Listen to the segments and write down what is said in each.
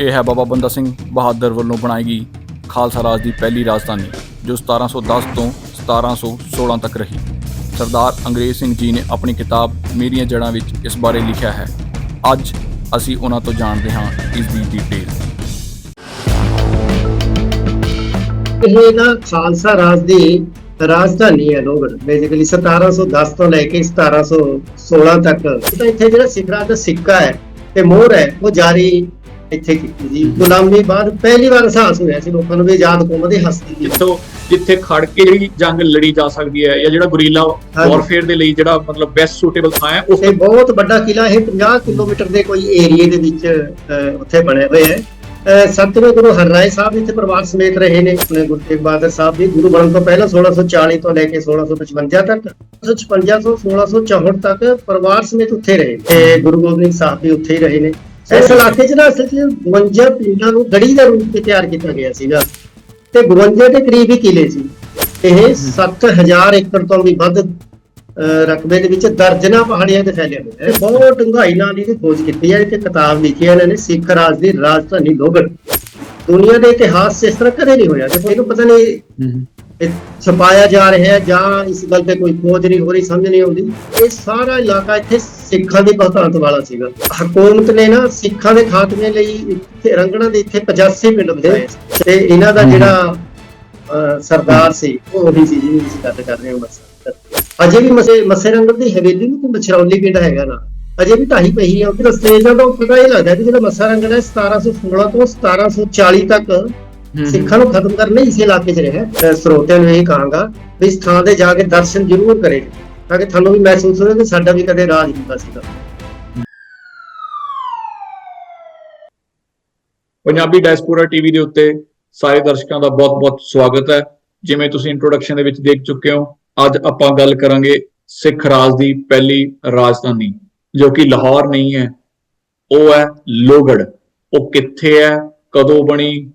ਇਹ ਹੈ ਬਾਬਾ ਬੰਦਾ ਸਿੰਘ ਬਹਾਦਰ ਵੱਲੋਂ ਬਣਾਈ ਗਈ ਖਾਲਸਾ ਰਾਜ ਦੀ ਪਹਿਲੀ ਰਾਜਧਾਨੀ, ਜੋ 1710 ਤੋਂ 1716 ਤੱਕ ਰਹੀ। ਸਰਦਾਰ ਅੰਗਰੇਜ਼ ਸਿੰਘ ਜੀ ਨੇ ਆਪਣੀ ਕਿਤਾਬ ਮੇਰੀਆਂ ਜੜ੍ਹਾਂ ਵਿੱਚ ਇਸ ਬਾਰੇ ਲਿਖਿਆ ਹੈ। ਅੱਜ ਅਸੀਂ ਉਹਨਾਂ ਤੋਂ ਜਾਣਦੇ ਹਾਂ ਇਸ ਦੀ ਡਿਟੇਲ ਇਹ ਨਾ ਖਾਲਸਾ ਰਾਜ ਦੀ ਰਾਜਧਾਨੀ ਹੈ ਲੋਗੜ। ਬੇਸਿਕਲੀ 1710 ਤੋਂ ਲੈ ਕੇ 1716 ਤੱਕ। ਇੱਥੇ ਜਿਹੜਾ ਸਿਖਰਾਂ ਦਾ ਸਿੱਕਾ ਹੈ ਤੇ ਮੋਹਰ ਹੈ, ਉਹ ਜਾਰੀ ਇੱਥੇ ਕੀਤੀ ਜੀ ਗੁਲਾਮੀ ਬਾਅਦ ਪਹਿਲੀ ਵਾਰ ਅਹਿਸਾਸ ਹੋਇਆ ਸੀ ਲੋਕਾਂ ਨੂੰ ਵੀ ਆਜ਼ਾਦ ਕੌਮ ਦੀ ਹਸਤੀ ਦੀ। ਜਿੱਥੋਂ ਜਿੱਥੇ ਖੜ ਕੇ ਜਿਹੜੀ ਜੰਗ ਲੜੀ ਜਾ ਸਕਦੀ ਹੈ ਜਾਂ ਜਿਹੜਾ ਗੁਰੀਲਾ। ਵਾਰਫੇਅਰ ਦੇ ਲਈ ਜਿਹੜਾ ਮਤਲਬ ਬੈਸਟ ਸੂਟੇਬਲ ਥਾਂ ਹੈ ਤੇ ਬਹੁਤ ਵੱਡਾ ਕਿਲਾ ਇਹ 50 ਕਿਲੋਮੀਟਰ ਦੇ ਕੋਈ ਏਰੀਏ ਦੇ ਵਿੱਚ ਉੱਥੇ ਬਣੇ ਹੋਏ ਹੈ। ਸੱਤਵੇਂ ਗੁਰੂ ਹਰਰਾਏ ਸਾਹਿਬ ਇੱਥੇ ਪਰਿਵਾਰ ਸਮੇਤ ਰਹੇ ਨੇ ਆਪਣੇ ਗੁਰੂ ਤੇਗ ਬਹਾਦਰ ਸਾਹਿਬ ਵੀ ਗੁਰੂ ਬਣਨ ਤੋਂ ਪਹਿਲਾਂ 1640 ਤੋਂ ਲੈ ਕੇ 1655 ਤੱਕ 1656 ਤੋਂ 1664 ਤੱਕ ਪਰਿਵਾਰ ਸਮੇਤ ਉੱਥੇ ਰਹੇ ਤੇ ਗੁਰੂ ਗੋਬਿੰਦ ਸਾਹਿਬ ਵੀ ਉੱਥੇ ਹੀ ਰਹੇ ਨੇ। ਇਸ ਇਲਾਕੇ 'ਚ ਨਾ ਅਸਲ 'ਚ 52 ਪਿੰਡਾਂ ਨੂੰ ਗੜੀ ਦਾ ਰੂਪ ਵਿੱਚ ਤਿਆਰ ਕੀਤਾ ਗਿਆ ਸੀਗਾ। ਤੇ 52 ਦੇ ਕਰੀਬ ਹੀ ਕਿਲੇ ਸੀ। ਇਹ 7000 ਏਕੜ ਤੋਂ ਵੀ ਵੱਧ ਰਕਬੇ ਦੇ ਵਿੱਚ ਦਰਜਨਾਂ ਪਹਾੜੀਆਂ ਤੇ ਫੈਲੇ ਹੋਏ ਹੈ। ਬਹੁਤ ਡੂੰਘਾਈ ਨਾਲ ਇਹਦੀ ਖੋਜ ਕੀਤੀ ਹੈ। ਤੇ ਕਿਤਾਬ ਲਿਖੀ ਹੈ ਇਹਨਾਂ ਨੇ ਸਿੱਖ ਰਾਜ ਦੀ ਰਾਜਧਾਨੀ ਲੋਗੜ। ਦੁਨੀਆ ਦੇ ਇਤਿਹਾਸ 'ਚ ਇਸ ਤਰ੍ਹਾਂ ਕਦੇ ਨਹੀਂ ਹੋਇਆ। ਤੇ ਇਹਨੂੰ ਪਤਾ ਨਹੀਂ ਛਪਾਇਆ ਜਾ ਰਿਹਾ ਹੈ ਜਾਂ ਇਸ ਗੱਲ ਤੇ ਕੋਈ ਖੋਜ ਨਹੀਂ ਹੋ ਰਹੀ ਸਮਝ ਨਹੀਂ ਆਉਂਦੀ। ਇਹ ਸਾਰਾ ਇਲਾਕਾ ਇੱਥੇ ਸਿੱਖਾਂ ਦੀ ਬਹੁਤਾਤ ਵਾਲਾ ਸੀਗਾ। ਹਕੂਮਤ ਨੇ ਨਾ ਸਿੱਖਾਂ ਦੇ ਖਾਤਮੇ ਲਈ ਇੱਥੇ ਰੰਗਣਾ ਦੇ ਇੱਥੇ 85 ਪਿੰਡ ਬਣਾਏ। ਤੇ ਇਹਨਾਂ ਦਾ ਜਿਹੜਾ ਸਰਦਾਰ ਸੀ ਉਹ ਉਹੀ ਸੀ ਜਿਹਦੀ ਅਸੀਂ ਗੱਲ ਕਰ ਰਹੇ ਹਾਂ ਬਸ ਅਜੇ ਵੀ ਮਸੇ ਮਸੇ ਰੰਗੜ ਦੀ ਹਵੇਲੀ ਨੂੰ ਕੋਈ ਮਛਰੌਲੀ ਪਿੰਡ ਹੈਗਾ ਨਾ। ਅਜੇ ਵੀ ਢਾਈ ਪਈ ਹੈ ਉਧਰ ਸਟੇਜਾਂ ਤੋਂ ਪਤਾ ਇਹ ਲੱਗਦਾ ਕਿ ਜਿਹੜਾ ਮੱਸਾ ਰੰਗੜ ਹੈ 1716 ਤੋਂ 1740 ਤੱਕ ਸਿੱਖਾਂ ਨੂੰ ਖਤਮ ਕਰਨਾ ਹੀ ਇਸ ਇਲਾਕੇ 'ਚ ਰਿਹਾ। ਸਰੋਤਿਆਂ ਨੂੰ ਇਹ ਕਹਾਂਗਾ ਵੀ ਇਸ ਥਾਂ ਤੇ ਜਾ ਕੇ ਦਰਸ਼ਨ ਜ਼ਰੂਰ ਕਰੇ। ਤਾਂ ਕਿ ਤੁਹਾਨੂੰ ਵੀ ਮਹਿਸੂਸ ਹੋਵੇ ਕਿ ਸਾਡਾ ਵੀ ਕਦੇ ਰਾਜ ਹੁੰਦਾ ਸੀਗਾ। ਪੰਜਾਬੀ ਡਾਇਸਪੋਰਾ ਟੀਵੀ ਦੇ ਉੱਤੇ ਸਾਰੇ ਦਰਸ਼ਕਾਂ ਦਾ ਬਹੁਤ-ਬਹੁਤ ਸਵਾਗਤ ਹੈ। ਜਿਵੇਂ ਤੁਸੀਂ ਇੰਟਰੋਡਕਸ਼ਨ ਦੇ ਵਿੱਚ ਦੇਖ ਚੁੱਕੇ ਹੋ ਅੱਜ ਆਪਾਂ ਗੱਲ ਕਰਾਂਗੇ ਸਿੱਖ ਰਾਜ ਦੀ ਪਹਿਲੀ ਰਾਜਧਾਨੀ ਜੋ ਕਿ ਲਾਹੌਰ ਨਹੀਂ ਹੈ। ਉਹ ਹੈ ਲੋਗੜ। ਉਹ ਕਿੱਥੇ ਹੈ? ਕਦੋਂ ਬਣੀ?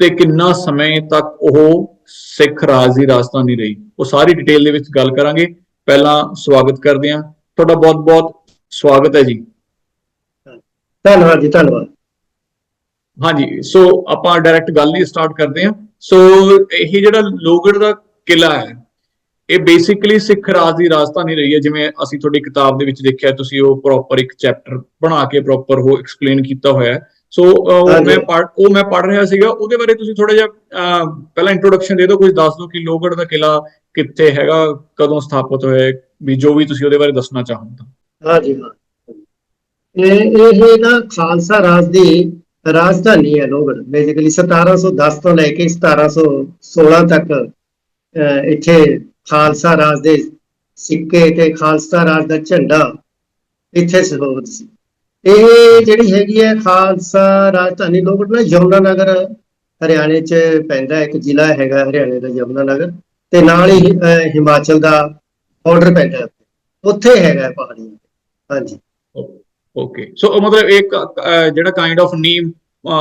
ਤੇ ਕਿੰਨਾ ਸਮੇਂ ਤੱਕ ਉਹ ਸਿੱਖ ਰਾਜ ਦੀ ਰਾਜਧਾਨੀ ਰਹੀ। ਉਹ ਸਾਰੀ ਡਿਟੇਲ ਦੇ ਵਿੱਚ ਗੱਲ ਕਰਾਂਗੇ। ਪਹਿਲਾਂ ਸਵਾਗਤ ਕਰਦੇ ਹਾਂ। ਤੁਹਾਡਾ ਬਹੁਤ-ਬਹੁਤ ਸਵਾਗਤ ਹੈ ਜੀ। ਧੰਨਵਾਦ ਜੀ ਧੰਨਵਾਦ। ਹਾਂਜੀ ਸੋ ਆਪਾਂ ਡਾਇਰੈਕਟ ਗੱਲ ਹੀ ਸਟਾਰਟ ਕਰਦੇ ਹਾਂ। ਸੋ ਇਹ ਜਿਹੜਾ ਲੋਗੜ ਦਾ ਕਿਲਾ ਹੈ ਇਹ ਬੇਸਿਕਲੀ ਸਿੱਖ ਰਾਜ ਦੀ ਰਾਜਧਾਨੀ ਰਹੀ ਹੈ। ਜਿਵੇਂ ਅਸੀਂ ਤੁਹਾਡੀ ਕਿਤਾਬ ਦੇ ਵਿੱਚ ਦੇਖਿਆ ਤੁਸੀਂ ਉਹ ਪ੍ਰੋਪਰ ਇੱਕ ਚੈਪਟਰ ਬਣਾ ਕੇ ਪ੍ਰੋਪਰ ਉਹ ਐਕਸਪਲੇਨ ਕੀਤਾ ਹੋਇਆ ਹੈ। ਸੋ ਹਾਂਜੀ। ਮੈਂ ਪੜ੍ਹ ਉਹ ਮੈਂ ਪੜ੍ਹ ਰਿਹਾ ਸੀਗਾ। ਉਹਦੇ ਬਾਰੇ ਤੁਸੀਂ ਥੋੜਾ ਜਿਹਾ ਪਹਿਲਾਂ ਇੰਟਰੋਡਕਸ਼ਨ ਦੇ ਦਿਓ। ਕੁਝ ਦੱਸ ਦਿਓ ਕਿ ਲੋਗੜ ਦਾ ਕਿਲਾ ਕਿੱਥੇ ਹੈਗਾ ਕਦੋਂ ਸਥਾਪਿਤ ਹੋਇਆ ਵੀ ਜੋ ਵੀ ਤੁਸੀਂ ਉਹਦੇ ਬਾਰੇ ਦੱਸਣਾ ਚਾਹੋ ਤਾਂ। ਹਾਂ ਜੀ ਹਾਂ ਇਹ ਇਹ ਨਾ ਖਾਲਸਾ ਰਾਜ ਦੀ ਰਾਜਧਾਨੀ ਹੈ ਲੋਗੜ ਬੇਸਿਕਲੀ 1710 ਤੋਂ ਲੈ ਕੇ 1716 ਤੱਕ ਇੱਥੇ ਖਾਲਸਾ ਰਾਜ ਦੇ ਸਿੱਕੇ ਤੇ ਖਾਲਸਾ ਰਾਜ ਦਾ ਝੰਡਾ ਇੱਥੇ ਸਥਾਪਿਤ ਸੀ। ਇਹ ਜਿਹੜੀ ਹੈਗੀ ਹੈ ਖਾਲਸਾ ਰਾਜਧਾਨੀ ਲੋਗੜ ਨਾ ਯਮੁਨਾ ਨਗਰ ਹਰਿਆਣੇ 'ਚ ਪੈਂਦਾ ਇੱਕ ਜ਼ਿਲ੍ਹਾ ਹੈਗਾ ਹਰਿਆਣੇ ਦਾ ਯਮੁਨਾ ਨਗਰ ਤੇ ਨਾਲ ਹੀ ਹਿਮਾਚਲ ਦਾ ਬਾਰਡਰ ਪੈਂਦਾ। ਉੱਥੇ। ਹੈਗਾ ਪਹਾੜੀ ਹਾਂਜੀ। ਓਕੇ। ਸੋ ਮਤਲਬ ਇੱਕ ਜਿਹੜਾ ਕਾਈਂਡ ਆਫ ਨੀਮ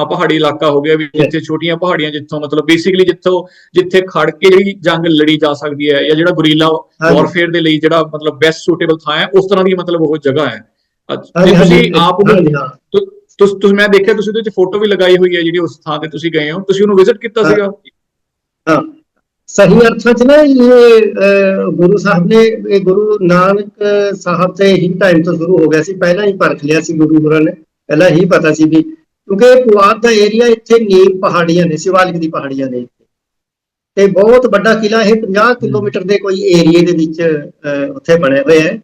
ਪਹਾੜੀ ਇਲਾਕਾ ਹੋ ਗਿਆ ਵੀ ਜਿੱਥੇ ਛੋਟੀਆਂ ਪਹਾੜੀਆਂ ਜਿੱਥੋਂ ਮਤਲਬ ਬੇਸਿਕਲੀ ਜਿੱਥੋਂ ਜਿੱਥੇ ਖੜ ਕੇ ਜਿਹੜੀ ਜੰਗ ਲੜੀ ਜਾ ਸਕਦੀ ਹੈ ਜਾਂ ਜਿਹੜਾ ਗੁਰੀਲਾ। ਵਾਰਫੇਅਰ ਦੇ ਲਈ ਜਿਹੜਾ ਮਤਲਬ ਬੈਸਟ ਸੂਟੇਬਲ ਥਾਂ ਹੈ ਉਸ ਤਰ੍ਹਾਂ ਦੀ ਮਤਲਬ ਉਹ ਜਗ੍ਹਾ ਹੈ। ਤੁਸੀਂ ਆਪ ਤੁਸੀਂ ਤੁਸੀਂ ਮੈਂ ਦੇਖਿਆ ਤੁਸੀਂ ਉਹਦੇ ਵਿੱਚ ਫੋਟੋ ਵੀ ਲਗਾਈ ਹੋਈ ਹੈ ਜਿਹੜੀ ਉਸ ਥਾਂ ਤੇ ਤੁਸੀਂ ਗਏ ਹੋ। ਤੁਸੀਂ ਉਹਨੂੰ ਵਿਜ਼ਿਟ ਕੀਤਾ। ਸੀਗਾ? ਹਾਂ। ਸਹੀ ਅਰਥਾਂ 'ਚ ਨਾ ਇਹ ਗੁਰੂ ਸਾਹਿਬ ਨੇ ਇਹ ਗੁਰੂ ਨਾਨਕ ਸਾਹਿਬ ਤੇ ਹੀ ਟਾਈਮ ਤੋਂ ਸ਼ੁਰੂ ਹੋ ਗਿਆ ਸੀ। ਪਹਿਲਾਂ ਹੀ ਪਰਖ ਲਿਆ ਸੀ ਗੁਰੂ ਗੁਰਾਂ ਨੇ। ਪਹਿਲਾਂ ਹੀ ਪਤਾ ਸੀ ਵੀ ਕਿਉਂਕਿ ਇਹ ਪੁਆਧ ਦਾ ਏਰੀਆ ਇੱਥੇ ਨੀਮ ਪਹਾੜੀਆਂ ਨੇ ਸ਼ਿਵਾਲਿਕ ਦੀ ਪਹਾੜੀਆਂ ਨੇ ਤੇ ਬਹੁਤ ਵੱਡਾ ਕਿਲਾ ਇਹ 50 ਕਿਲੋਮੀਟਰ ਦੇ ਕੋਈ ਏਰੀਏ ਦੇ ਵਿੱਚ ਉੱਥੇ ਬਣੇ ਹੋਏ ਹੈ।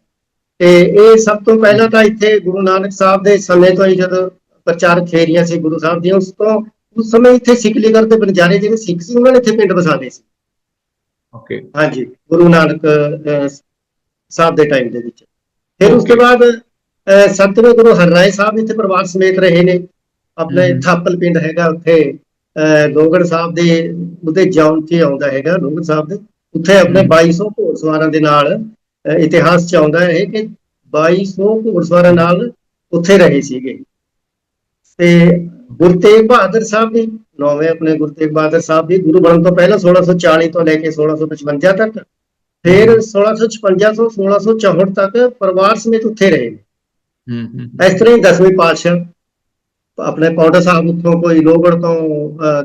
ਤੇ ਇਹ ਸਭ ਤੋਂ ਪਹਿਲਾਂ ਤਾਂ ਇੱਥੇ ਗੁਰੂ ਨਾਨਕ ਸਾਹਿਬ ਦੇ ਸਮੇਂ ਤੋਂ ਹੀ ਜਦੋਂ ਪ੍ਰਚਾਰਕ ਫੇਰੀਆਂ ਸੀ ਗੁਰੂ ਸਾਹਿਬ ਦੀਆਂ ਉਸ ਤੋਂ ਉਸ ਸਮੇਂ ਇੱਥੇ ਸਿੱਖਲੀਗੜ੍ਹ ਦੇ ਬੰਜਾਰੇ ਜਿਹੜੇ ਸਿੱਖ ਸੀ ਉਹਨਾਂ ਨੇ ਇੱਥੇ ਪਿੰਡ ਵਸਾਦੇ ਸੀ। ਓਕੇ। ਹਾਂਜੀ ਗੁਰੂ ਨਾਨਕ ਸਾਹਿਬ ਦੇ ਟਾਈਮ ਦੇ ਵਿੱਚ। ਫਿਰ ਉਸ ਤੋਂ ਬਾਅਦ ਸੱਤਵੇਂ ਗੁਰੂ ਹਰਰਾਏ ਸਾਹਿਬ ਇੱਥੇ ਪਰਿਵਾਰ ਸਮੇਤ ਰਹੇ ਨੇ। ਆਪਣੇ। ਥਾਪਲ ਪਿੰਡ ਹੈਗਾ ਉੱਥੇ ਲੋਹਗੜ੍ਹ ਸਾਹਿਬ ਦੇ ਉਹਦੇ ਜਾਉਣ ਤੇ ਆਉਂਦਾ ਹੈਗਾ ਲੋਹਗੜ੍ਹ ਸਾਹਿਬ ਦੇ। ਉੱਥੇ ਆਪਣੇ ਹਮ। 2200 ਘੋੜਸਵਾਰਾਂ ਦੇ ਨਾਲ ਇਤਿਹਾਸ ਚ ਆਉਂਦਾ ਹੈ ਕਿ 2200 ਘੋੜਸਵਾਰਾਂ ਨਾਲ ਉੱਥੇ ਰਹੇ ਸੀਗੇ। ਤੇ ਗੁਰੂ ਤੇਗ ਬਹਾਦਰ ਸਾਹਿਬ ਵੀ ਨੌਵੇਂ ਆਪਣੇ ਗੁਰੂ ਤੇਗ ਬਹਾਦਰ ਸਾਹਿਬ ਵੀ ਗੁਰੂ ਬਣਨ ਤੋਂ ਪਹਿਲਾਂ 1640 ਤੋਂ ਲੈ ਕੇ 1655 ਤੱਕ ਫਿਰ 1656 ਤੋਂ 1664 ਤੱਕ ਪਰਿਵਾਰ ਸਮੇਤ ਉੱਥੇ ਰਹੇ। ਹੂੰ ਹੂੰ ਇਸ ਤਰ੍ਹਾਂ ਹੀ ਦਸਵੇਂ ਪਾਤਸ਼ਾਹ ਆਪਣੇ ਪੌਂਟਾ ਸਾਹਿਬ ਉੱਥੋਂ ਕੋਈ ਲੋਹਗੜ ਤੋਂ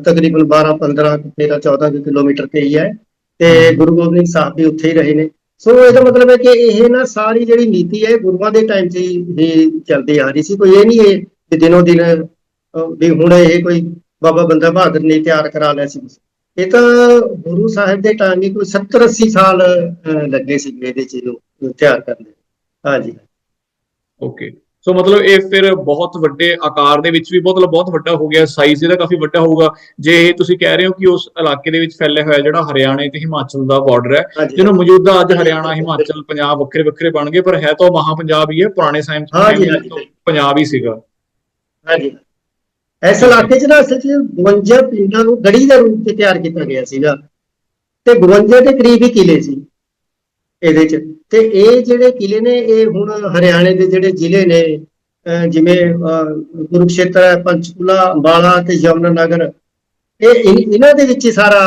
ਤਕਰੀਬਨ 12 15 13 14 ਕੁ ਕਿਲੋਮੀਟਰ ਤੇ ਹੀ ਹੈ। ਤੇ ਗੁਰੂ ਗੋਬਿੰਦ ਸਾਹਿਬ ਵੀ ਉੱਥੇ ਹੀ ਰਹੇ ਨੇ। ਸੋ ਇਹਦਾ ਮਤਲਬ ਹੈ ਕਿ ਇਹ ਨਾ ਸਾਰੀ ਜਿਹੜੀ ਨੀਤੀ ਹੈ ਗੁਰੂਆਂ ਦੇ ਟਾਈਮ 'ਚ ਹੀ ਚੱਲਦੀ ਆ ਰਹੀ ਸੀ। ਕੋਈ ਇਹ ਨਹੀਂ ਹੈ ਕਿ ਦਿਨੋ ਦਿਨ ਵੀ ਹੁਣ ਇਹ ਕੋਈ ਬਾਬਾ ਬੰਦਾ ਬਹਾਦਰ ਨੇ ਤਿਆਰ ਕਰਾ ਲਿਆ ਸੀ। ਇਹ ਤਾਂ ਗੁਰੂ ਸਾਹਿਬ ਦੇ ਟਾਈਮ ਹੀ ਕੋਈ 70 80 ਸਾਲ ਲੱਗੇ ਸੀ ਇਹਦੇ 'ਚ ਇਹਨੂੰ ਤਿਆਰ ਕਰਨ ਦੇ ਹਾਂਜੀ। ਓਕੇ ਸੋ ਮਤਲਬ ਇਹ ਫਿਰ ਬਹੁਤ ਵੱਡੇ ਆਕਾਰ ਦੇ ਵਿੱਚ ਵੀ ਮਤਲਬ ਬਹੁਤ ਵੱਡਾ ਹੋ ਗਿਆ ਸਾਈਜ਼ ਇਹਦਾ ਕਾਫੀ ਵੱਡਾ ਹੋਊਗਾ। ਜੇ ਇਹ ਤੁਸੀਂ ਕਹਿ ਰਹੇ ਹੋ ਕਿ ਉਸ ਇਲਾਕੇ ਦੇ ਵਿੱਚ ਫੈਲਿਆ ਹੋਇਆ ਜਿਹੜਾ ਹਰਿਆਣੇ ਤੇ ਹਿਮਾਚਲ ਦਾ ਬਾਰਡਰ ਹੈ ਜਿਹਨੂੰ ਮੌਜੂਦਾ ਅੱਜ ਹਰਿਆਣਾ ਹਿਮਾਚਲ ਪੰਜਾਬ ਵੱਖਰੇ ਵੱਖਰੇ ਬਣ ਗਏ ਪਰ ਹੈ ਤਾਂ ਮਹਾ ਪੰਜਾਬ ਹੀ ਹੈ ਪੁਰਾਣੇ ਤੋਂ ਹਾਂਜੀ। ਪੰਜਾਬ ਹੀ ਸੀਗਾ। ਹਾਂਜੀ। ਇਸ ਇਲਾਕੇ 'ਚ ਨਾ ਅਸਲ 'ਚ 52 ਪਿੰਡਾਂ ਨੂੰ ਗੜੀ ਦਾ ਰੂਪ 'ਚ ਤਿਆਰ ਕੀਤਾ ਗਿਆ ਸੀਗਾ। ਤੇ 52 ਦੇ ਕਰੀਬ ਹੀ ਕਿਲੇ ਸੀ। ਇਹਦੇ 'ਚ। ਤੇ ਇਹ ਜਿਹੜੇ ਕਿਲੇ ਨੇ ਇਹ ਹੁਣ ਹਰਿਆਣੇ ਦੇ ਜਿਹੜੇ ਜ਼ਿਲ੍ਹੇ ਨੇ ਜਿਵੇਂ ਕੁਰੂਕਸ਼ੇਤਰ ਪੰਚਕੂਲਾ ਅੰਬਾਲਾ ਤੇ ਯਮੁਨਾਨਗਰ ਇਹ ਇਹਨਾਂ ਦੇ ਵਿੱਚ ਹੀ ਸਾਰਾ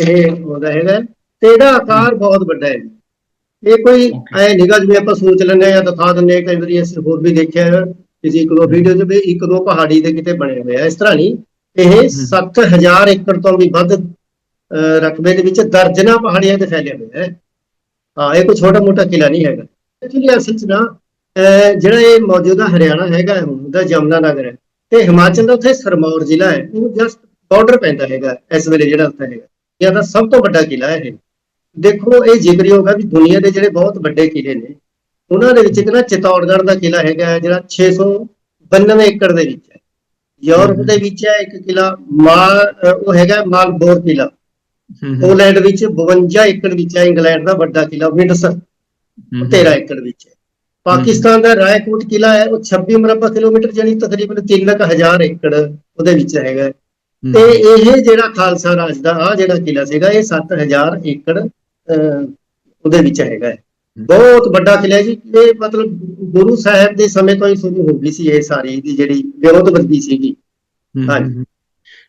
ਇਹ ਹੁੰਦਾ ਹੈਗਾ। ਤੇ ਇਹਦਾ ਆਕਾਰ ਬਹੁਤ ਵੱਡਾ ਹੈ। ਇਹ ਕੋਈ. ਐ ਨਿਗਾਹ ਜਿਵੇਂ ਆਪਾਂ ਸੋਚ ਲੈਂਦੇ ਆ ਜਾਂ ਦਿਖਾ ਦਿੰਦੇ ਆ ਕਈ ਵਾਰੀ ਅਸੀਂ ਹੋਰ ਵੀ ਦੇਖਿਆ ਹੈ ਕਿਸੇ ਇੱਕ ਦੋ ਵੀਡੀਓ 'ਚ ਵੀ ਇੱਕ ਦੋ ਪਹਾੜੀ ਦੇ ਕਿਤੇ ਬਣੇ ਹੋਏ ਆ ਇਸ ਤਰ੍ਹਾਂ ਨਹੀਂ ਇਹ 7000 ਏਕੜ ਤੋਂ ਵੀ ਵੱਧ ਰਕਬੇ ਦੇ ਵਿੱਚ ਦਰਜਨਾਂ ਪਹਾੜੀਆਂ ਤੇ ਫੈਲਿਆ ਹੋਇਆ ਹੈ। ਹਾਂ ਇਹ ਕੋਈ ਛੋਟਾ ਮੋਟਾ ਕਿਲਾ ਨਹੀਂ ਹੈਗਾ। ਐਕਚੁਅਲੀ ਅਸਲ 'ਚ ਨਾ ਅਹ, ਜਿਹੜਾ ਇਹ ਮੌਜੂਦਾ ਹਰਿਆਣਾ ਹੈਗਾ ਹੈ ਹੁਣ ਦਾ ਜਮਨਾ ਨਗਰ ਹੈ। ਤੇ ਹਿਮਾਚਲ ਦਾ ਉੱਥੇ ਸਰਮੌਰ ਜ਼ਿਲ੍ਹਾ ਹੈ ਉਹ ਜਸਟ ਬਾਰਡਰ ਪੈਂਦਾ ਹੈਗਾ ਇਸ ਵੇਲੇ ਜਿਹੜਾ ਉੱਥੇ ਹੈਗਾ। ਇਹ ਤਾਂ ਸਭ ਤੋਂ ਵੱਡਾ ਕਿਲਾ ਹੈ ਇਹ। ਦੇਖੋ ਇਹ ਜ਼ਿਕਰਯੋਗ ਹੈ ਵੀ ਦੁਨੀਆ ਦੇ ਜਿਹੜੇ ਬਹੁਤ ਵੱਡੇ ਕਿਲੇ ਨੇ ਉਹਨਾਂ ਦੇ ਵਿੱਚ ਇੱਕ ਨਾ ਚਿਤੌੜਗੜ੍ਹ ਦਾ ਕਿਲਾ ਹੈਗਾ ਹੈ, ਜਿਹੜਾ 692 ਏਕੜ ਦੇ ਵਿੱਚ ਹੈ। ਯੂਰਪ ਦੇ ਵਿੱਚ ਹੈ ਇੱਕ ਕਿਲਾ ਮਾਲ ਉਹ ਹੈਗਾ ਮਾਲਬੋਰ ਕਿਲਾ ਪੋਲੈਂਡ ਵਿੱਚ 52 ਏਕੜ ਵਿੱਚ ਹੈ ਇੰਗਲੈਂਡ ਦਾ ਵੱਡਾ ਕਿਲਾ ਵਿੰਡਸਰ ਹੂੰ, 13 ਏਕੜ ਵਿੱਚ ਹੈ। ਪਾਕਿਸਤਾਨ ਦਾ ਰਾਏਕੋਟ ਕਿਲਾ ਹੈ ਉਹ 26 ਮੁਰੱਬਾ ਕਿਲੋਮੀਟਰ ਜਾਨੀ ਤਕਰੀਬਨ 3000 ਏਕੜ ਉਹਦੇ ਵਿੱਚ ਹੈਗਾ। ਤੇ ਇਹ ਜਿਹੜਾ ਖਾਲਸਾ ਰਾਜ ਦਾ ਆ ਜਿਹੜਾ ਕਿਲਾ ਸੀਗਾ ਇਹ 7000 ਏਕੜ ਉਹਦੇ ਵਿੱਚ ਹੈਗਾ। ਬਹੁਤ ਵੱਡਾ ਕਿਲਾ ਜੀ। ਇਹ ਮਤਲਬ ਗੁਰੂ ਸਾਹਿਬ ਦੇ ਸਮੇਂ ਤੋਂ ਹੀ ਸ਼ੁਰੂ ਹੋ ਗਈ ਸੀ ਇਹ ਸਾਰੀ ਦੀ ਜਿਹੜੀ ਵਿਰੋਧਬੰਦੀ ਸੀਗੀ। ਹਾਂਜੀ।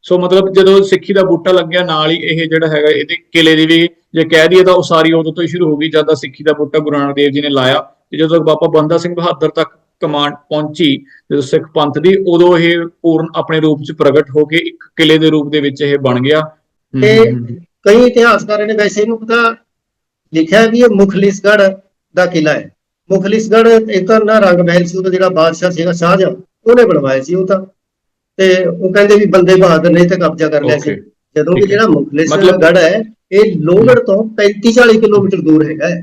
ਸੋ ਮਤਲਬ ਜਦੋਂ ਸਿੱਖੀ ਦਾ ਬੂਟਾ ਲੱਗਿਆ ਨਾਲ ਹੀ ਇਹ ਜਿਹੜਾ ਹੈਗਾ ਇਹਦੇ ਕਿਲੇ ਦੀ ਵੀ ਜੇ ਕਹਿ ਦਈਏ ਤਾਂ ਉਸਾਰੀ ਉਦੋਂ ਤੋਂ ਹੀ ਸ਼ੁਰੂ ਹੋ ਗਈ ਜਦ ਦਾ ਸਿੱਖੀ ਦਾ ਬੂਟਾ ਗੁਰੂ ਨਾਨਕ ਦੇਵ ਜੀ ਨੇ ਲਾਇਆ। ਤੇ ਜਦੋਂ ਬਾਬਾ ਬੰਦਾ ਸਿੰਘ ਬਹਾਦਰ ਤੱਕ ਕਮਾਂਡ ਪਹੁੰਚੀ ਜਦੋਂ ਸਿੱਖ ਪੰਥ ਦੀ ਉਦੋਂ ਇਹ ਪੂਰਨ ਆਪਣੇ ਰੂਪ 'ਚ ਪ੍ਰਗਟ ਹੋ ਕੇ ਇੱਕ ਕਿਲੇ ਦੇ ਰੂਪ ਦੇ ਵਿੱਚ ਇਹ ਬਣ ਗਿਆ। ਤੇ ਕਈ ਇਤਿਹਾਸਕਾਰਾਂ ਨੇ ਵੈਸੇ ਇਹਨੂੰ ਪਤਾ ਲਿਖਿਆ ਵੀ ਇਹ ਮੁਖਲਿਸਗੜ੍ਹ ਦਾ ਕਿਲਾ ਹੈ। ਮੁਖਲਿਸਗੜ੍ਹ ਇੱਕ ਤਾਂ ਨਾ ਰੰਗ ਮਹਿਲ ਸੀ ਉਹਦਾ ਜਿਹੜਾ ਬਾਦਸ਼ਾਹ ਸੀਗਾ ਸ਼ਾਹਜਹਾਂ ਉਹਨੇ ਬਣਵਾਇਆ ਸੀ ਉਹ ਤਾਂ। ਤੇ ਉਹ ਕਹਿੰਦੇ ਵੀ ਬੰਦੇ ਬਹਾਦਰ ਨੇ ਤੇ ਕਬਜ਼ਾ ਕਰ ਲਿਆ ਸੀ ਜਦੋਂ ਕਿ। ਜਿਹੜਾ ਮੁਖਲਿਸਗੜ੍ਹ ਮਤਲਬ- ਹੈ ਇਹ ਲੋਹਗੜ ਤੋਂ 35 40 ਕਿਲੋਮੀਟਰ ਦੂਰ ਹੈਗਾ ਹੈ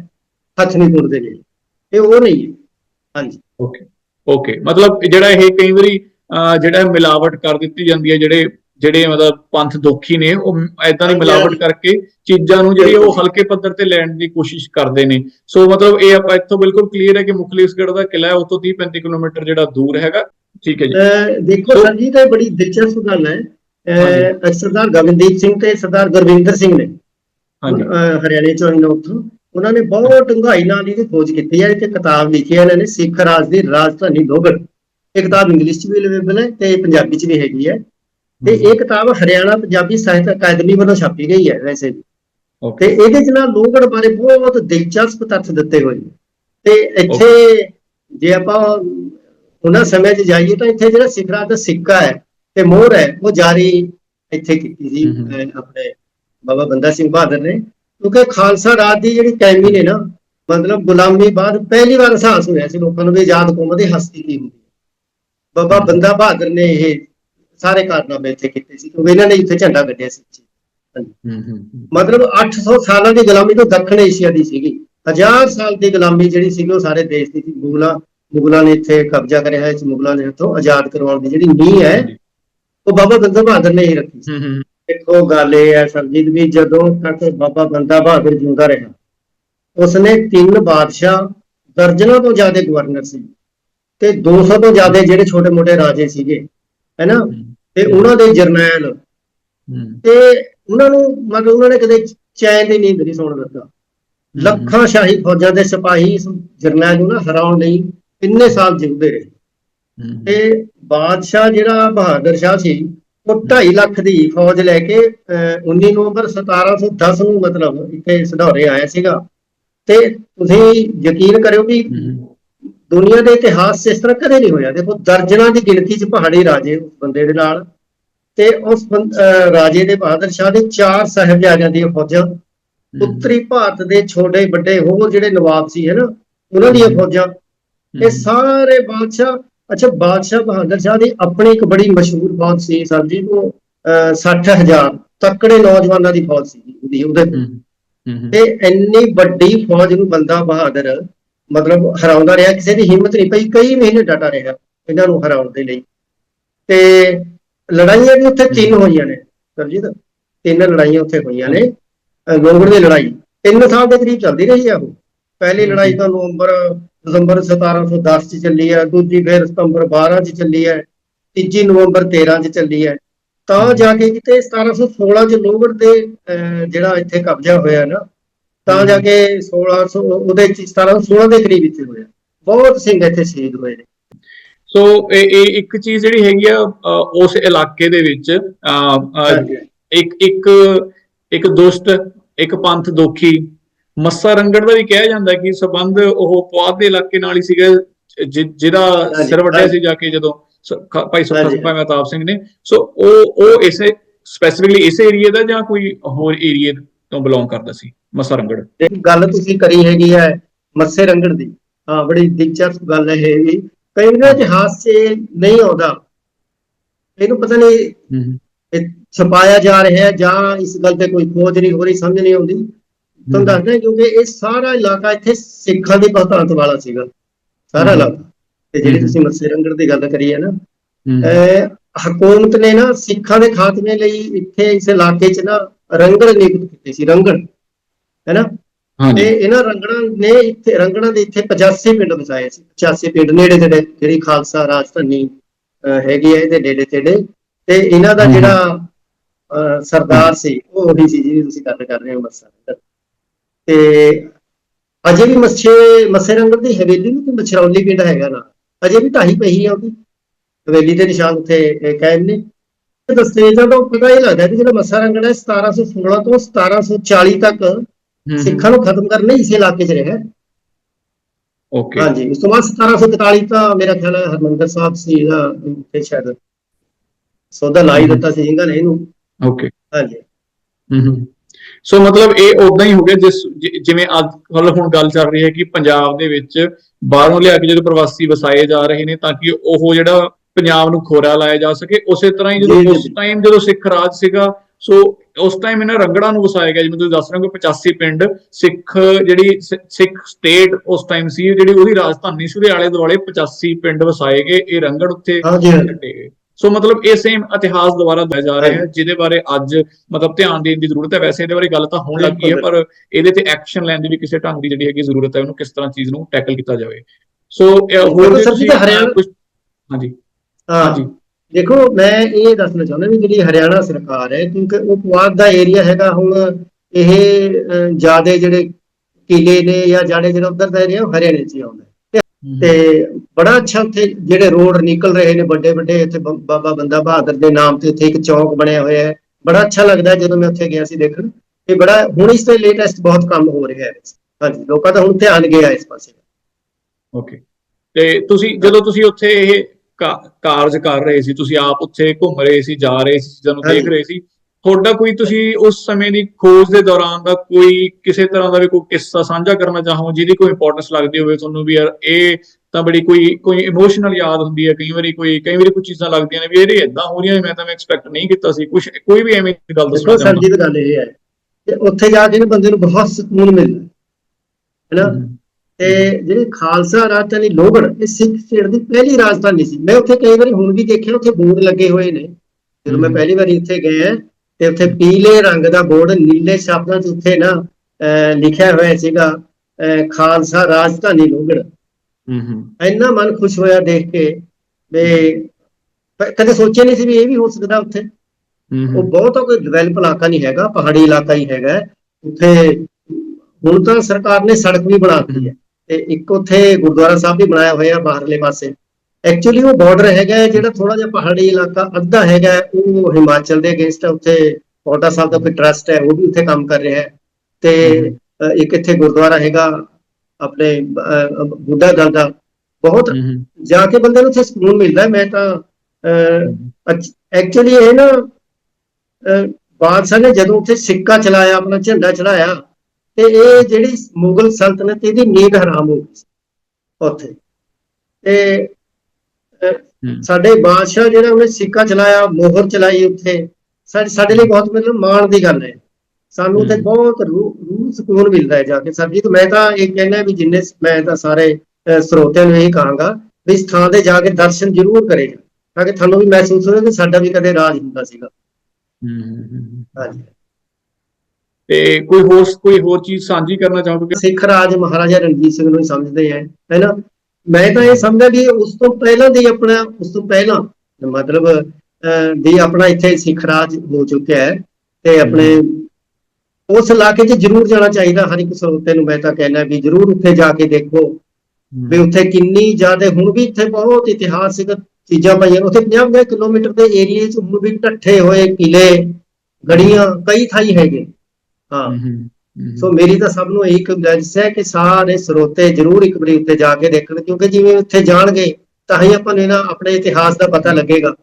ਹਥਨੀਪੁਰ ਦੇ ਨੇੜੇ ਇਹ ਉਹ ਨਹੀਂ ਹੈ ਹਾਂਜੀ ਓਕੇ ਓਕੇ ਮਤਲਬ ਜਿਹੜਾ ਇਹ ਕਈ ਵਾਰੀ ਜਿਹੜਾ ਮਿਲਾਵਟ ਕਰ ਦਿੱਤੀ ਜਾਂਦੀ ਹੈ ਜਿਹੜੇ ਜਿਹੜੇ ਮਤਲਬ ਪੰਥ ਦੋਖੀ ਨੇ ਉਹ ਐਦਾਂ ਦੀ ਮਿਲਾਵਟ। ਕਰਕੇ ਚੀਜ਼ਾਂ ਨੂੰ ਜਿਹੜੀ ਉਹ। ਹਲਕੇ ਪੱਧਰ ਤੇ ਲੈਣ ਦੀ ਕੋਸ਼ਿਸ਼ ਕਰਦੇ ਨੇ ਸੋ ਮਤਲਬ ਇਹ ਆਪਾਂ ਇੱਥੋਂ ਬਿਲਕੁਲ ਕਲੀਅਰ ਹੈ ਕਿ ਮੁਖਲਿਸਗੜ੍ਹ ਦਾ ਕਿਲਾ ਹੈ ਉਹ ਤੋਂ 30 35 ਕਿਲੋਮੀਟਰ ਜਿਹੜਾ ਦੂਰ ਹੈਗਾ ਠੀਕ ਹੈ ਜੀ। ਦੇਖੋ ਸਰ ਜੀ ਤਾਂ ਇਹ ਬੜੀ ਦਿਲਚਸਪ ਗੱਲ ਹੈ। ਸਰਦਾਰ ਗਗਨਦੀਪ ਸਿੰਘ ਤੇ ਸਰਦਾਰ ਗੁਰਵਿੰਦਰ ਸਿੰਘ ਨੇ। ਹਾਂਜੀ। ਹਰਿਆਣੇ ਚੋਂ ਹੀ ਨੇ ਉੱਥੋਂ। ਉਹਨਾਂ ਨੇ ਬਹੁਤ ਡੂੰਘਾਈ ਨਾਲ ਇਹਦੀ ਖੋਜ ਕੀਤੀ ਹੈ। ਤੇ ਕਿਤਾਬ ਲਿਖੀ ਹੈ ਇਹਨਾਂ ਨੇ ਸਿੱਖ ਰਾਜ ਦੀ ਰਾਜਧਾਨੀ ਲੋਹਗੜ ਇਹ ਕਿਤਾਬ ਇੰਗਲਿਸ਼ 'ਚ ਵੀ ਅਵੇਲੇਬਲ ਹੈ ਤੇ ਪੰਜਾਬੀ 'ਚ ਵੀ ਹੈਗੀ ਹੈ। ਤੇ ਇਹ ਕਿਤਾਬ ਹਰਿਆਣਾ ਪੰਜਾਬੀ ਸਾਹਿਤ ਅਕਾਦਮੀ ਵੱਲੋਂ ਛਾਪੀ ਗਈ ਹੈ ਵੈਸੇ ਵੀ। ਤੇ ਇਹਦੇ 'ਚ ਨਾ ਲੋਹਗੜ ਬਾਰੇ ਬਹੁਤ ਦਿਲਚਸਪ ਤੱਥ ਦਿੱਤੇ ਹੋਏ ਨੇ। ਤੇ ਇੱਥੇ ਜੇ ਆਪਾਂ ਉਹਨਾਂ ਸਮੇਂ 'ਚ ਜਾਈਏ ਤਾਂ ਇੱਥੇ ਜਿਹੜਾ ਸਿੱਖ ਰਾਜ ਦਾ ਸਿੱਕਾ ਹੈ ਤੇ ਮੋਹਰ ਹੈ ਉਹ ਜਾਰੀ ਇੱਥੇ ਕੀਤੀ ਸੀ ਆਪਣੇ ਬਾਬਾ ਬੰਦਾ ਸਿੰਘ ਬਹਾਦਰ ਨੇ। ਕਿਉਂਕਿ ਖਾਲਸਾ ਰਾਜ ਦੀ ਜਿਹੜੀ ਕਾਇਮੀ ਨੇ ਨਾ ਮਤਲਬ ਗੁਲਾਮੀ ਬਾਅਦ ਪਹਿਲੀ ਵਾਰ ਅਹਿਸਾਸ ਹੋਇਆ ਸੀ ਲੋਕਾਂ ਨੂੰ ਵੀ ਆਜ਼ਾਦ ਕੌਮ ਦੀ ਹਸਤੀ ਕੀ ਹੁੰਦੀ ਹੈ। ਬਾਬਾ ਬੰਦਾ ਬਹਾਦਰ ਨੇ ਇਹ ਸਾਰੇ ਕਾਰਨਾਮੇ ਇੱਥੇ ਕੀਤੇ ਸੀ ਕਿਉਂਕਿ ਇਹਨਾਂ ਨੇ ਇੱਥੇ ਝੰਡਾ ਗੱਡਿਆ ਸੀ। ਮਤਲਬ 800 ਸਾਲਾਂ ਦੀ ਗੁਲਾਮੀ ਤੋਂ ਦੱਖਣ ਏਸ਼ੀਆ ਦੀ ਸੀਗੀ। ਹਜ਼ਾਰ ਸਾਲ ਦੀ ਗੁਲਾਮੀ ਜਿਹੜੀ ਸੀਗੀ ਉਹ ਸਾਰੇ ਦੇਸ਼ ਦੀ ਸੀ ਮੁਗਲਾਂ ਮੁਗਲਾਂ ਨੇ ਇੱਥੇ ਕਬਜ਼ਾ ਕਰਿਆ ਹੈ ਇਸ ਮੁਗਲਾਂ ਦੇ ਹੱਥੋਂ ਆਜ਼ਾਦ ਕਰਵਾਉਣ ਦੀ ਜਿਹੜੀ ਨੀਂਹ ਹੈ ਉਹ ਬਾਬਾ ਬੰਦਾ ਬਹਾਦਰ ਨੇ ਹੀ ਰੱਖੀ ਹੂੰ ਹੂੰ। ਦੇਖੋ ਗੱਲ ਇਹ ਹੈ ਸਰਜੀਤ ਵੀ ਜਦੋਂ ਤੱਕ ਬਾਬਾ ਬੰਦਾ ਬਹਾਦਰ ਜਿਉਂਦਾ ਰਿਹਾ ਉਸਨੇ ਤਿੰਨ ਬਾਦਸ਼ਾਹ ਦਰਜਨਾਂ ਤੋਂ ਜ਼ਿਆਦਾ ਗਵਰਨਰ ਸੀ ਤੇ 200 ਤੋਂ ਜ਼ਿਆਦਾ ਜਿਹੜੇ ਛੋਟੇ-ਮੋਟੇ ਰਾਜੇ ਸੀਗੇ ਹੈਨਾ? ਤੇ ਉਹਨਾਂ ਦੇ ਜਰਨੈਲ। ਤੇ ਉਹਨਾਂ ਨੂੰ ਮਤਲਬ ਉਹਨਾਂ ਨੇ ਕਦੇ ਚੈਨ ਦੀ ਨੀਂਦ ਨਹੀਂ ਸੌਣ ਦਿੱਤਾ। ਲੱਖਾਂ ਸ਼ਾਹੀ ਫੌਜਾਂ ਦੇ ਸਿਪਾਹੀ ਇਸ ਜਰਨੈਲ ਨੂੰ ਨਾ ਹਰਾਉਣ ਲਈ ਕਿੰਨੇ ਸਾਲ ਜਿਉਂਦੇ ਰਹੇ। ਤੇ ਬਾਦਸ਼ਾਹ ਜਿਹੜਾ ਬਹਾਦਰ ਸ਼ਾਹ ਸੀ ਉਹ 2.5 ਲੱਖ ਦੀ ਫੌਜ ਲੈ ਕੇ ਅਹ, 19 ਨਵੰਬਰ 1710 ਨੂੰ ਮਤਲਬ ਇੱਥੇ ਸਧੌਰੇ ਆਇਆ ਸੀਗਾ। ਤੇ ਤੁਸੀਂ ਯਕੀਨ ਕਰਿਓ ਵੀ ਦੁਨੀਆ ਦੇ ਇਤਿਹਾਸ 'ਚ ਇਸ ਤਰ੍ਹਾਂ ਕਦੇ ਨਹੀਂ ਹੋਇਆ। ਦੇਖੋ ਦਰਜਨਾਂ ਦੀ ਗਿਣਤੀ 'ਚ ਪਹਾੜੀ ਰਾਜੇ ਉਸ ਬੰਦੇ ਦੇ ਨਾਲ ਤੇ ਉਸ ਰਾਜੇ ਦੇ ਬਹਾਦਰ ਸ਼ਾਹ ਦੇ ਚਾਰ ਸਾਹਿਬਜ਼ਾਦਿਆਂ ਦੀਆਂ ਫੌਜਾਂ। ਉੱਤਰੀ ਭਾਰਤ ਦੇ ਛੋਟੇ ਵੱਡੇ ਹੋਰ ਜਿਹੜੇ ਨਵਾਬ ਸੀ ਹੈ ਨਾ ਉਹਨਾਂ ਦੀਆਂ ਫੌਜਾਂ। ਇਹ ਸਾਰੇ ਬਾਦਸ਼ਾਹ ਅੱਛਾ ਬਾਦਸ਼ਾਹ ਬਹਾਦਰ ਸ਼ਾਹ ਦੀ ਆਪਣੀ ਇੱਕ ਬੜੀ ਮਸ਼ਹੂਰ ਫੌਜ ਸੀ ਸਰ ਜੀ ਉਹ ਅਹ, 60000 ਤੱਕੜੇ ਨੌਜਵਾਨਾਂ ਦੀ ਫੌਜ ਸੀ ਉਹਦੀ ਉਹਦੇ ਤੇ ਇੰਨੀ ਵੱਡੀ ਫੌਜ ਨੂੰ ਬੰਦਾ ਬਹਾਦਰ ਮਤਲਬ ਹਰਾਉਂਦਾ ਰਿਹਾ ਕਿਸੇ ਦੀ ਹਿੰਮਤ ਨਹੀਂ ਪਈ ਕਈ ਮਹੀਨੇ ਡਟਾ ਰਿਹਾ ਇਹਨਾਂ ਨੂੰ ਹਰਾਉਣ ਦੇ ਲਈ। ਤੇ ਲੜਾਈਆਂ ਵੀ ਉੱਥੇ ਤਿੰਨ ਹੋਈਆਂ ਨੇ ਸਰਜੀਤ। ਤਿੰਨ ਲੜਾਈਆਂ ਉੱਥੇ ਹੋਈਆਂ ਨੇ ਲੋਹਗੜ੍ਹ ਦੀ ਲੜਾਈ। ਤਿੰਨ ਸਾਲ ਦੇ ਕਰੀਬ ਚੱਲਦੀ ਰਹੀ ਆ ਉਹ। ਪਹਿਲੀ ਲੜਾਈ ਤਾਂ ਨਵੰਬਰ ਦਸੰਬਰ 1710 ਚ ਚੱਲੀ ਹੈ ਦੂਜੀ ਫਿਰ ਸਤੰਬਰ 12 ਚ ਚੱਲੀ ਹੈ ਤੀਜੀ ਨਵੰਬਰ 13 ਚ ਚੱਲੀ ਹੈ। ਤਾਂ ਜਾ ਕੇ ਕਿਤੇ 1716 ਚ ਲੋਹਗੜ੍ਹ ਦੇ ਜਿਹੜਾ ਇੱਥੇ ਕਬਜ਼ਾ ਹੋਇਆ ਨਾ ਤਾਂ ਜਾ ਕੇ 1600 ਉਹਦੇ ਚ 1716 ਦੇ ਕਰੀਬ ਇੱਥੇ ਹੋਇਆ। ਬਹੁਤ ਸਿੰਘ ਇੱਥੇ ਸ਼ਹੀਦ ਹੋਏ ਨੇ। ਸੋ ਇਹ ਇੱਕ ਚੀਜ਼ ਜਿਹੜੀ ਹੈਗੀ ਆ ਉਸ ਇਲਾਕੇ ਦੇ ਵਿੱਚ ਇੱਕ ਇੱਕ ਇੱਕ ਦੁਸ਼ਟ ਇੱਕ ਪੰਥ ਦੋਖੀ ਮੱਸਾ ਰੰਗੜ ਦਾ ਵੀ ਕਿਹਾ ਜਾਂਦਾ ਕਿ ਸਬੰਧ ਉਹ ਪੁਆਧ ਦੇ ਇਲਾਕੇ ਨਾਲ ਹੀ ਸੀਗਾ ਜਿ- ਜਿਹਦਾ ਹਾਂਜੀ, ਸਿਰ ਹਾਂਜੀ। ਸੀ ਜਾ ਕੇ ਜਦੋਂ ਭਾਈ ਸੁੱਖਾ। ਸਿੰਘ ਭਾਈ ਮਹਿਤਾਬ ਸਿੰਘ ਨੇ। ਸੋ ਉਹ ਉਹ ਇਸੇ ਸਪੈਸੀਫਿਕਲੀ ਇਸੇ ਏਰੀਆ ਦਾ ਜਾਂ ਕੋਈ ਹੋਰ ਏਰੀਆ ਤੋਂ ਬਿਲੋਂਗ ਕਰਦਾ ਸੀ ਮੱਸਾ ਰੰਗੜ? ਤੇ ਗੱਲ ਤੁਸੀਂ ਕਰੀ ਹੈਗੀ ਹੈ ਮੱਸੇ ਰੰਗੜ ਦੀ। ਹਾਂ ਬੜੀ ਦਿਲਚਸਪ ਗੱਲ ਹੈ ਇਹ ਵੀ। ਕਈ ਵਾਰ ਇਤਿਹਾਸ 'ਚ ਨਹੀਂ ਆਉਂਦਾ। ਇਹਨੂੰ ਪਤਾ ਨਹੀਂ ਇਹ ਛਪਾਇਆ ਜਾ ਰਿਹਾ ਜਾਂ ਇਸ ਗੱਲ ਤੇ ਕੋਈ ਖੋਜ ਨਹੀਂ ਹੋ ਰਹੀ ਸਮਝ ਨਹੀਂ ਆਉਂਦੀ। ਤੁਹਾਨੂੰ ਦੱਸਦਾ ਕਿਉਂਕਿ ਇਹ ਸਾਰਾ ਇਲਾਕਾ ਇੱਥੇ ਸਿੱਖਾਂ ਦੀ ਬਹੁਤਾਤ ਵਾਲਾ ਸੀਗਾ। ਸਾਰਾ। ਇਲਾਕਾ। ਤੇ ਜਿਹੜੀ। ਤੁਸੀਂ ਮੱਸੇ ਰੰਗੜ ਦੀ ਗੱਲ ਕਰੀ ਹੈ ਨਾ ਹਕੂਮਤ ਨੇ ਨਾ ਸਿੱਖਾਂ ਦੇ ਖਾਤਮੇ ਲਈ ਇੱਥੇ ਇਸ ਇਲਾਕੇ 'ਚ ਨਾ ਰੰਗੜ ਨਿਯੁਕਤ ਕੀਤੇ ਸੀ ਰੰਗੜ। ਹੈਨਾ? ਤੇ ਇਹਨਾਂ ਰੰਗੜਾਂ ਨੇ ਇੱਥੇ ਰੰਗੜਾਂ ਦੇ ਇੱਥੇ 85 ਪਿੰਡ ਵਸਾਏ ਸੀ। 85 ਪਿੰਡ ਨੇੜੇ ਤੇੜੇ ਜਿਹੜੀ ਖਾਲਸਾ ਰਾਜਧਾਨੀ ਹੈਗੀ ਹੈ ਇਹਦੇ ਨੇੜੇ ਤੇੜੇ। ਤੇ ਇਹਨਾਂ ਦਾ। ਜਿਹੜਾ ਸਰਦਾਰ ਸੀ ਉਹ ਉਹੀ ਸੀ ਜਿਹਦੀ ਤੁਸੀਂ ਗੱਲ ਕਰ ਰਹੇ ਹੋ ਮੱਸਾ ਰੰਗੜ। ਤੇ ਅਜੇ ਵੀ ਮੱਛੇ ਮੱਸੇ ਰੰਗੜ ਦੀ ਹਵੇਲੀ ਨੂੰ ਤੇ ਮਛਰੌਲੀ ਪਿੰਡ ਹੈਗਾ ਨਾ ਅਜੇ ਵੀ ਢਾਈ ਪਈ ਹੈ ਉਹਦੀ। ਹਵੇਲੀ ਦੇ ਨਿਸ਼ਾਨ ਉੱਥੇ ਕਾਇਮ ਨੇ ਤੇ ਦਸਤੇਜਾਂ ਤੋਂ ਪਤਾ ਇਹ ਲੱਗਦਾ ਵੀ ਜਿਹੜਾ ਮੱਸਾ ਰੰਗੜ ਹੈ 1716 ਤੋਂ 1740 ਤੱਕ ਸਿੱਖਾਂ ਨੂੰ ਖਤਮ ਕਰਨ ਲਈ ਇਸੇ ਇਲਾਕੇ 'ਚ ਰਿਹਾ। ਓਕੇ। ਹਾਂਜੀ ਉਸ ਤੋਂ ਬਾਅਦ 1741 ਤਾਂ ਮੇਰਾ ਖਿਆਲ ਹੈ ਹਰਮੰਦਰ ਸਾਹਿਬ ਸੀ ਇਹਦਾ ਉੱਥੇ ਸ਼ਾਇਦ ਸੌਦਾ ਲਾਈ। ਦਿੱਤਾ ਸੀ ਸਿੰਘਾਂ ਨੇ ਇਹਨੂੰ। ਓਕੇ। ਹਾਂਜੀ। ਹੂੰ। ਸੋ ਮਤਲਬ ਇਹ ਉਦਾਂ ਹੀ ਹੋ ਗਿਆ ਜਿਸ ਜਿਵੇਂ ਅੱਜ ਕੱਲ੍ਹ ਹੁਣ ਗੱਲ ਚੱਲ ਰਹੀ ਹੈ ਕਿ ਪੰਜਾਬ ਦੇ ਵਿੱਚ ਬਾਹਰੋਂ ਲਿਆ ਕੇ ਜਦੋਂ ਪ੍ਰਵਾਸੀ ਵਸਾਏ ਜਾ ਰਹੇ ਨੇ ਤਾਂ ਕਿ ਉਹ ਜਿਹੜਾ ਪੰਜਾਬ ਨੂੰ ਖੋਰਾ ਲਾਇਆ ਜਾ ਸਕੇ ਉਸੇ ਤਰ੍ਹਾਂ ਹੀ ਜਦੋਂ ਉਸ। ਟਾਈਮ ਜਦੋਂ ਸਿੱਖ ਰਾਜ ਸੀਗਾ ਸੋ ਉਸ ਟਾਈਮ ਇਹਨਾਂ ਰੰਗੜਾਂ ਨੂੰ ਵਸਾਇਆ ਗਿਆ ਜਿਵੇਂ ਤੁਸੀਂ ਦੱਸ ਰਹੇ ਹੋ ਕਿ 85 ਪਿੰਡ ਸਿੱਖ ਜਿਹੜੀ ਸਿੱਖ ਸਟੇਟ ਉਸ ਟਾਈਮ ਸੀ ਜਿਹੜੀ ਉਹਦੀ ਰਾਜਧਾਨੀ ਸੀ ਉਹਦੇ ਆਲੇ ਦੁਆਲੇ 85 ਪਿੰਡ ਵਸਾਏ ਗਏ ਇਹ ਰੰਗੜ ਉੱਥੇ। ਕੱਟੇ ਗਏ ਸੋ ਮਤਲਬ ਇਹ ਸੇਮ ਇਤਿਹਾਸ ਦੁਬਾਰਾ ਦੁਹਰਾਇਆ ਜਾ ਰਿਹਾ ਹੈ ਜਿਹਦੇ ਬਾਰੇ ਅੱਜ ਮਤਲਬ ਧਿਆਨ ਦੇਣ ਦੀ ਜ਼ਰੂਰਤ ਹੈ। ਵੈਸੇ ਇਹਦੇ ਬਾਰੇ ਗੱਲ ਤਾਂ ਹੋਣ ਲੱਗੀ ਹੈ ਪਰ ਇਹਦੇ ਤੇ ਐਕਸ਼ਨ ਲੈਣ ਦੀ ਵੀ ਕਿਸੇ ਢੰਗ ਦੀ ਜਿਹੜੀ ਹੈਗੀ ਜ਼ਰੂਰਤ ਹੈ ਉਹਨੂੰ ਕਿਸ ਤਰ੍ਹਾਂ ਚੀਜ਼ ਨੂੰ ਟੈਕਲ ਕੀਤਾ ਜਾਵੇ। ਸੋ ਹੋਰ ਸਰ ਜੀ, ਹਰਿਆਣਾ- ਹਾਂਜੀ। ਹਾਂਜੀ। ਦੇਖੋ ਮੈਂ ਇਹ ਦੱਸਣਾ ਚਾਹੁੰਦਾ ਵੀ ਜਿਹੜੀ ਹਰਿਆਣਾ ਸਰਕਾਰ ਹੈ ਕਿਉਂਕਿ ਉਹ ਪੁਆਧ ਦਾ ਏਰੀਆ ਹੈਗਾ ਹੁਣ ਇਹ ਜਿਆਦੇ ਜਿਹੜੇ ਕਿਲੇ ਨੇ ਜਾਂ ਜਾੜੇ ਜਿਹੜਾ ਉਧਰ ਦਾ ਏਰੀਆ ਉਹ ਹਰਿਆਣੇ 'ਚ ਆਉਂਦਾ। ਤੇ ਬੜਾ ਅੱਛਾ ਉੱਥੇ ਜਿਹੜੇ ਰੋਡ ਨਿਕਲ ਰਹੇ ਨੇ ਵੱਡੇ ਵੱਡੇ ਇੱਥੇ ਬਾਬਾ ਬੰਦਾ ਬਹਾਦਰ ਦੇ ਨਾਮ ਤੇ ਉੱਥੇ ਇੱਕ ਚੌਕ ਬਣਿਆ ਹੋਇਆ ਹੈ। ਬੜਾ ਅੱਛਾ ਲੱਗਦਾ ਜਦੋਂ ਮੈਂ ਉੱਥੇ ਗਿਆ ਸੀ ਦੇਖਣ। ਇਹ ਬੜਾ ਹੁਣ ਇਸ ਤੇ ਲੇਟੈਸਟ ਬਹੁਤ ਕੰਮ ਹੋ ਰਿਹਾ ਹੈ। ਹਾਂਜੀ ਲੋਕਾਂ ਦਾ ਹੁਣ ਧਿਆਨ ਗਿਆ ਇਸ ਪਾਸੇ। ਓਕੇ। ਤੇ ਤੁਸੀਂ ਜਦੋਂ ਤੁਸੀਂ ਉੱਥੇ ਇਹ ਕਾਰਜ ਕਰ ਰਹੇ ਸੀ ਤੁਸੀਂ ਆਪ ਉੱਥੇ ਘੁੰਮ ਰਹੇ ਸੀ ਜਾ ਰਹੇ ਸੀ ਚੀਜ਼ਾਂ ਨੂੰ ਦੇਖ। ਰਹੇ ਸੀ ਤੁਹਾਡਾ ਕੋਈ ਤੁਸੀਂ ਉਸ ਸਮੇਂ ਦੀ ਖੋਜ ਦੇ ਦੌਰਾਨ ਦਾ ਕੋਈ ਕਿਸੇ ਤਰ੍ਹਾਂ ਦਾ ਵੀ ਕੋਈ ਕਿੱਸਾ ਸਾਂਝਾ ਕਰਨਾ ਚਾਹੋ ਜਿਹਦੀ ਕੋਈ ਇੰਪੋਰਟੈਂਸ ਲੱਗਦੀ ਹੋਵੇ ਤੁਹਾਨੂੰ ਵੀ ਯਾਰ ਇਹ ਤਾਂ ਬੜੀ ਕੋਈ ਕੋਈ ਇਮੋਸ਼ਨਲ ਯਾਦ ਹੁੰਦੀ ਹੈ ਕਈ ਵਾਰੀ ਕੋਈ ਕਈ ਵਾਰੀ ਕੁਝ ਚੀਜ਼ਾਂ ਲੱਗਦੀਆਂ ਨੇ ਵੀ ਇਹ ਇਦਾਂ ਹੋ ਰਹੀਆਂ ਮੈਂ ਤਾਂ ਮੈਂ ਐਕਸਪੈਕਟ ਨਹੀਂ ਕੀਤਾ ਸੀ। ਕੁਝ ਕੋਈ ਵੀ ਐਵੇਂ ਦੀ ਗੱਲ ਦੇਖੋ ਸਰ ਜੀ ਦੀ ਗੱਲ ਇਹ ਹੈ ਕਿ ਉੱਥੇ ਜਾ ਕੇ ਨਾ ਬੰਦੇ ਨੂੰ ਬਹੁਤ ਸਕੂਨ ਮਿਲਦਾ ਹੈ ਨਾ ਤੇ ਜਿਹੜੀ ਖਾਲਸਾ ਰਾਜਧਾਨੀ ਲੋਹਗੜ ਇਹ ਸਿੱਖ ਸਟੇਟ ਦੀ ਪਹਿਲੀ ਰਾਜਧਾਨੀ ਸੀ। ਮੈਂ ਉੱਥੇ ਕਈ ਵਾਰੀ ਹੁਣ ਵੀ ਦੇਖਿਆ ਉੱਥੇ ਬੋਰਡ ਲੱਗੇ ਹੋਏ ਨੇ। ਜਦੋਂ ਮੈਂ। ਪਹਿਲੀ ਵਾਰੀ ਉੱਥੇ ਗਿਆ ਤੇ ਉੱਥੇ ਪੀਲੇ ਰੰਗ ਦਾ ਬੋਰਡ ਨੀਲੇ ਸ਼ਬਦਾਂ 'ਚ ਉੱਥੇ ਨਾ ਲਿਖਿਆ ਹੋਇਆ ਸੀਗਾ ਖਾਲਸਾ ਰਾਜਧਾਨੀ ਲੋਹਗੜ ਹੂੰ ਹੂੰ। ਇੰਨਾ ਮਨ ਖੁਸ਼ ਹੋਇਆ ਦੇਖ ਕੇ ਵੀ ਕਦੇ ਸੋਚਿਆ ਨਹੀਂ ਸੀ ਵੀ ਇਹ ਵੀ ਹੋ ਸਕਦਾ ਉੱਥੇ। ਉਹ ਬਹੁਤਾ ਕੋਈ ਡਿਵੈਲਪ ਇਲਾਕਾ ਨਹੀਂ ਹੈਗਾ ਪਹਾੜੀ ਇਲਾਕਾ ਹੀ ਹੈਗਾ। ਉੱਥੇ ਹੁਣ ਤਾਂ ਸਰਕਾਰ ਨੇ ਸੜਕ ਵੀ ਬਣਾਤੀ ਹੈ। ਤੇ ਇੱਕ ਉੱਥੇ ਗੁਰਦੁਆਰਾ ਸਾਹਿਬ ਵੀ ਬਣਾਇਆ ਹੋਇਆ ਬਾਹਰਲੇ ਪਾਸੇ। ਐਕਚੁਅਲੀ ਉਹ ਬਾਰਡਰ ਹੈਗਾ ਜਿਹੜਾ ਥੋੜਾ ਜਿਹਾ ਪਹਾੜੀ ਇਲਾਕਾ ਅੱਧਾ ਹੈਗਾ ਉਹ ਹਿਮਾਚਲ ਦੇ ਅਗੇਂਸਟ ਉੱਥੇ ਪੌਟਾ ਸਾਹਿਬ ਦਾ ਕੋਈ ਟਰਸਟ ਹੈ ਉਹ ਵੀ ਉੱਥੇ ਕੰਮ ਕਰ ਰਿਹਾ ਹੈ ਤੇ ਇੱਕ ਇੱਥੇ ਗੁਰਦੁਆਰਾ ਹੈਗਾ ਆਪਣੇ ਬੁੱਢਾ ਦਲ ਦਾ ਬਹੁਤ ਜਾ ਕੇ ਬੰਦੇ ਨੂੰ ਉੱਥੇ ਸਕੂਨ ਮਿਲਦਾ ਹੈ। ਮੈਂ ਤਾਂ ਐਕਚੁਅਲੀ ਇਹ ਨਾ ਬਾਦਸ਼ਾਹ ਨੇ ਜਦੋਂ ਉੱਥੇ ਸਿੱਕਾ ਚਲਾਇਆ ਆਪਣਾ ਝੰਡਾ ਚੜਾਇਆ ਤੇ ਇਹ ਜਿਹੜੀ ਮੁਗਲ ਸਲਤਨਤ ਇਹਦੀ ਨੀਂਦ ਹਰਾਮ ਹੋ ਗਈ ਉੱਥੇ ਤੇ। ਸਾਡੇ ਬਾਦਸ਼ਾਹ ਜਿਹੜਾ ਉਹਨੇ ਸਿੱਕਾ ਚਲਾਇਆ ਮੋਹਰ ਚਲਾਈ ਉੱਥੇ ਸਾਡੇ ਸਾਡੇ ਲਈ ਬਹੁਤ ਮਤਲਬ ਮਾਣ ਦੀ ਗੱਲ ਹੈ। ਸਾਨੂੰ ਉੱਥੇ ਹਮ। ਬਹੁਤ ਰੂਹ ਸਕੂਨ ਮਿਲਦਾ ਹੈ ਜਾ ਕੇ। ਸਰਜੀਤ ਮੈਂ ਤਾਂ ਇਹ ਕਹਿੰਦਾ ਵੀ ਜਿੰਨੇ ਮੈਂ ਤਾਂ ਸਾਰੇ ਸਰੋਤਿਆਂ ਨੂੰ ਇਹ ਕਹਾਂਗਾ ਵੀ ਇਸ ਥਾਂ ਤੇ ਜਾ ਕੇ ਦਰਸ਼ਨ ਜ਼ਰੂਰ ਕਰੇ। ਤਾਂ ਕਿ ਤੁਹਾਨੂੰ ਵੀ ਮਹਿਸੂਸ ਹੋਵੇ ਕਿ ਸਾਡਾ ਵੀ ਕਦੇ ਰਾਜ ਹੁੰਦਾ ਸੀਗਾ। ਹਾਂਜੀ। ਤੇ ਕੋਈ ਹੋਰ ਕੋਈ ਹੋਰ ਚੀਜ਼ ਸਾਂਝੀ ਕਰਨਾ ਚਾਹੋਗੇ? ਸਿੱਖ ਰਾਜ ਮਹਾਰਾਜਾ ਰਣਜੀਤ ਸਿੰਘ ਨੂੰ ਹੀ ਸਮਝਦੇ ਹੈ ਹੈਨਾ ਮੈਂ ਤਾਂ ਇਹ ਸਮਝਦਾ ਵੀ ਉਸ ਤੋਂ ਪਹਿਲਾਂ ਦੀ ਆਪਣਾ ਉਸ ਤੋਂ ਪਹਿਲਾਂ ਮਤਲਬ ਵੀ ਆਪਣਾ ਇੱਥੇ ਸਿੱਖ ਰਾਜ ਹੋ ਚੁੱਕਿਆ ਹੈ ਤੇ ਆਪਣੇ ਉਸ ਇਲਾਕੇ 'ਚ ਜ਼ਰੂਰ ਜਾਣਾ ਚਾਹੀਦਾ ਹਰ ਇੱਕ ਸਰੋਤੇ ਨੂੰ ਮੈਂ ਤਾਂ ਕਹਿੰਦਾ ਵੀ ਜ਼ਰੂਰ ਉੱਥੇ ਜਾ ਕੇ ਦੇਖੋ ਵੀ ਉੱਥੇ ਕਿੰਨੀ ਜ਼ਿਆਦਾ ਹੁਣ ਵੀ ਇੱਥੇ ਬਹੁਤ ਇਤਿਹਾਸਿਕ ਚੀਜ਼ਾਂ ਪਈਆਂ ਉੱਥੇ 50 ਕਿਲੋਮੀਟਰ ਦੇ ਏਰੀਏ 'ਚ ਹੁਣ ਵੀ ਢੱਠੇ ਹੋਏ ਕਿਲੇ ਗੜੀਆਂ ਕਈ ਥਾਈ ਹੈਗੇ। ਹੂੰ। ਸੋ ਮੇਰੀ ਤਾਂ ਸਭ ਨੂੰ ਇਹੀ ਗੁਜ਼ਾਰਿਸ਼ ਹੈ ਕਿ ਸਾਰੇ ਸਰੋਤੇ ਜ਼ਰੂਰ ਇੱਕ ਵਾਰੀ ਉੱਤੇ ਜਾ ਕੇ ਦੇਖਣ ਕਿਉਂਕਿ ਜਿਵੇਂ ਉੱਥੇ ਜਾਣਗੇ ਤਾਂ ਹੀ ਆਪਾਂ ਨੂੰ ਇਹਨਾਂ ਆਪਣੇ ਇਤਿਹਾਸ ਦਾ ਪਤਾ ਲੱਗੇਗਾ।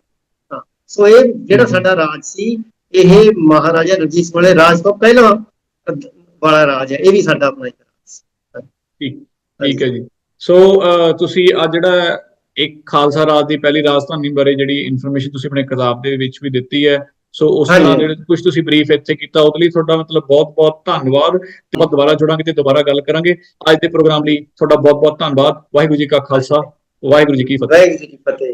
ਹਾਂ। ਸੋ ਇਹ ਜਿਹੜਾ ਸਾਡਾ ਰਾਜ ਸੀ ਇਹ ਮਹਾਰਾਜਾ ਰਣਜੀਤ ਸਿੰਘ ਵਾਲੇ ਰਾਜ ਤੋਂ ਪਹਿਲਾਂ ਵਾਲਾ ਰਾਜ ਹੈ। ਇਹ ਵੀ ਸਾਡਾ ਆਪਣਾ ਇਤਿਹਾਸ ਠੀਕ ਠੀਕ ਹੈ ਜੀ। ਸੋ ਤੁਸੀਂ ਅੱਜ ਜਿਹੜਾ ਇੱਕ ਖਾਲਸਾ ਰਾਜ ਦੀ ਪਹਿਲੀ ਰਾਜਧਾਨੀ ਬਾਰੇ ਜਿਹੜੀ ਇਨਫੋਰਮੇਸ਼ਨ ਤੁਸੀਂ ਆਪਣੇ ਕਿਤਾਬ ਦੇ ਵਿੱਚ ਵੀ ਦਿੱਤੀ ਹੈ ਸੋ ਉਸ। ਤਰ੍ਹਾਂ ਜਿਹੜੇ ਕੁਝ ਤੁਸੀਂ ਬਰੀਫ ਇੱਥੇ ਕੀਤਾ ਉਹਦੇ ਲਈ ਤੁਹਾਡਾ ਮਤਲਬ ਬਹੁਤ-ਬਹੁਤ ਧੰਨਵਾਦ ਤੇ ਆਪਾਂ ਦੁਬਾਰਾ ਜੁੜਾਂਗੇ ਤੇ ਦੁਬਾਰਾ ਗੱਲ ਕਰਾਂਗੇ। ਅੱਜ ਦੇ ਪ੍ਰੋਗਰਾਮ ਲਈ ਤੁਹਾਡਾ ਬਹੁਤ-ਬਹੁਤ ਧੰਨਵਾਦ। ਵਾਹਿਗੁਰੂ ਜੀ ਕਾ ਖਾਲਸਾ ਵਾਹਿਗੁਰੂ ਜੀ ਕੀ ਫਤਿਹ। ਵਾਹਿਗੁਰੂ ਜੀ ਕੀ ਫਤਿਹ।